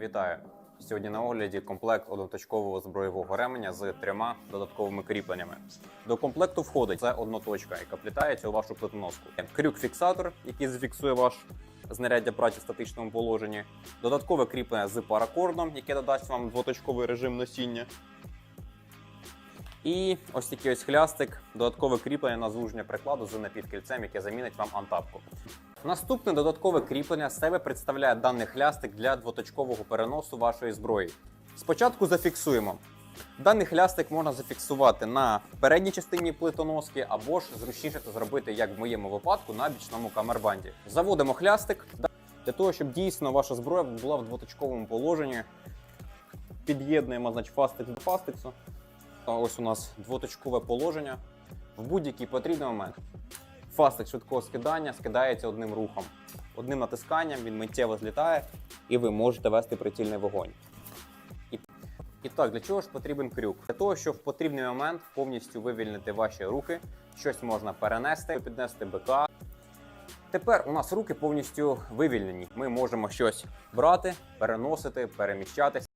Вітаю! Сьогодні на огляді комплект одноточкового зброєвого ременя з трьома додатковими кріпленнями. До комплекту входить це одноточка, яка плітається у вашу плитоноску. Крюк-фіксатор, який зафіксує ваш знаряддя праці в статичному положенні. Додаткове кріплення з паракордом, яке додасть вам двоточковий режим носіння. І ось такий ось хлястик, додаткове кріплення на звуження прикладу з напівкільцем, яке замінить вам антапку. Наступне додаткове кріплення з себе представляє даний хлястик для двоточкового переносу вашої зброї. Спочатку зафіксуємо. Даний хлястик можна зафіксувати на передній частині плитоноски, або ж зручніше це зробити, як в моєму випадку, на бічному камербанді. Заводимо хлястик для того, щоб дійсно ваша зброя була в двоточковому положенні. Під'єднуємо значить, фастекс до фастексу. А Ось у нас двоточкове положення. В будь-який потрібний момент. Фастик швидкого скидання скидається одним рухом. Одним натисканням він миттєво злітає, і ви можете вести прицільний вогонь. І, і так, для чого ж потрібен крюк? Для того, щоб в потрібний момент повністю вивільнити ваші руки, щось можна перенести, піднести БК. Тепер у нас руки повністю вивільнені. Ми можемо щось брати, переносити, переміщатися.